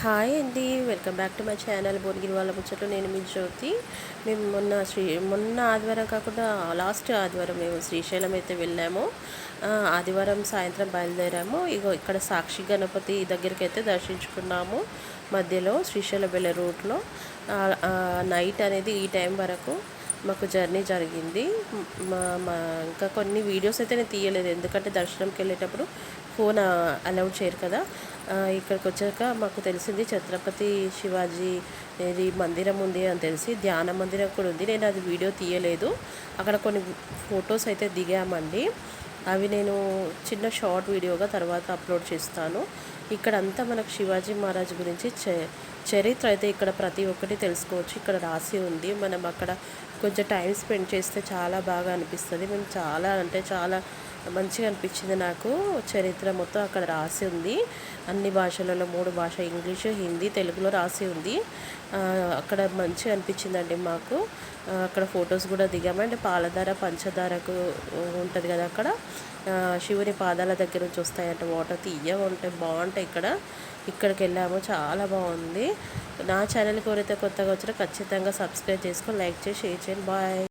Hi అండి. Welcome back to my channel Bhuvanagiri వాళ్ళ ముచ్చట్లు. నేను మీ జ్యోతి. మేము మొన్న శ్రీ మొన్న ఆదివారం కాకుండా లాస్ట్ ఆదివారం మేము శ్రీశైలం అయితే వెళ్ళాము. ఆదివారం సాయంత్రం బయలుదేరాము. ఇగో ఇక్కడ సాక్షి గణపతి దగ్గరికి అయితే దర్శించుకున్నాము. మధ్యలో శ్రీశైలం వెళ్ళే రూట్లో. నైట్ అనేది ఈ టైం వరకు మాకు జర్నీ జరిగింది. మా మా ఇంకా కొన్ని వీడియోస్ అయితే నేను తీయలేదు. ఎందుకంటే దర్శనంకి వెళ్ళేటప్పుడు ఫోన్ అలౌడ్ చేయరు కదా. ఇక్కడికి వచ్చాక మాకు తెలిసింది ఛత్రపతి శివాజీ ఇది మందిరం ఉంది అని తెలిసి ధ్యాన మందిరం కూడా ఉంది. నేను అది వీడియో తీయలేదు. అక్కడ కొన్ని ఫొటోస్ అయితే దిగామండి. అవి నేను చిన్న షార్ట్ వీడియోగా తర్వాత అప్లోడ్ చేస్తాను. ఇక్కడ అంతా మనకు శివాజీ మహారాజ్ గురించి చ- చరిత్ర అయితే ఇక్కడ ప్రతి ఒక్కటి తెలుసుకోవచ్చు. ఇక్కడ రాసి ఉంది. మనం అక్కడ కొంచెం టైం స్పెండ్ చేస్తే చాలా బాగా అనిపిస్తుంది. మేము చాలా అంటే చాలా మంచిగా అనిపించింది నాకు. చరిత్ర మొత్తం అక్కడ రాసి ఉంది. అన్ని భాషలలో మూడు భాష ఇంగ్లీషు హిందీ తెలుగులో రాసి ఉంది. అక్కడ మంచిగా అనిపించిందండి మాకు. అక్కడ ఫొటోస్ కూడా దిగాము. అంటే పాలధార పంచదారకు ఉంటుంది కదా అక్కడ. శివుని పాదాల దగ్గర నుంచి వస్తాయంట వాటర్. తీయగా ఉంటాయి బాగుంటాయి ఇక్కడ. ఇక్కడికి వెళ్ళాము. చాలా బాగుంది. నా ఛానల్కి ఎవరైతే కొత్తగా వచ్చారో ఖచ్చితంగా సబ్స్క్రైబ్ చేసుకొని లైక్ చేసి షేర్ చేయండి. బాయ్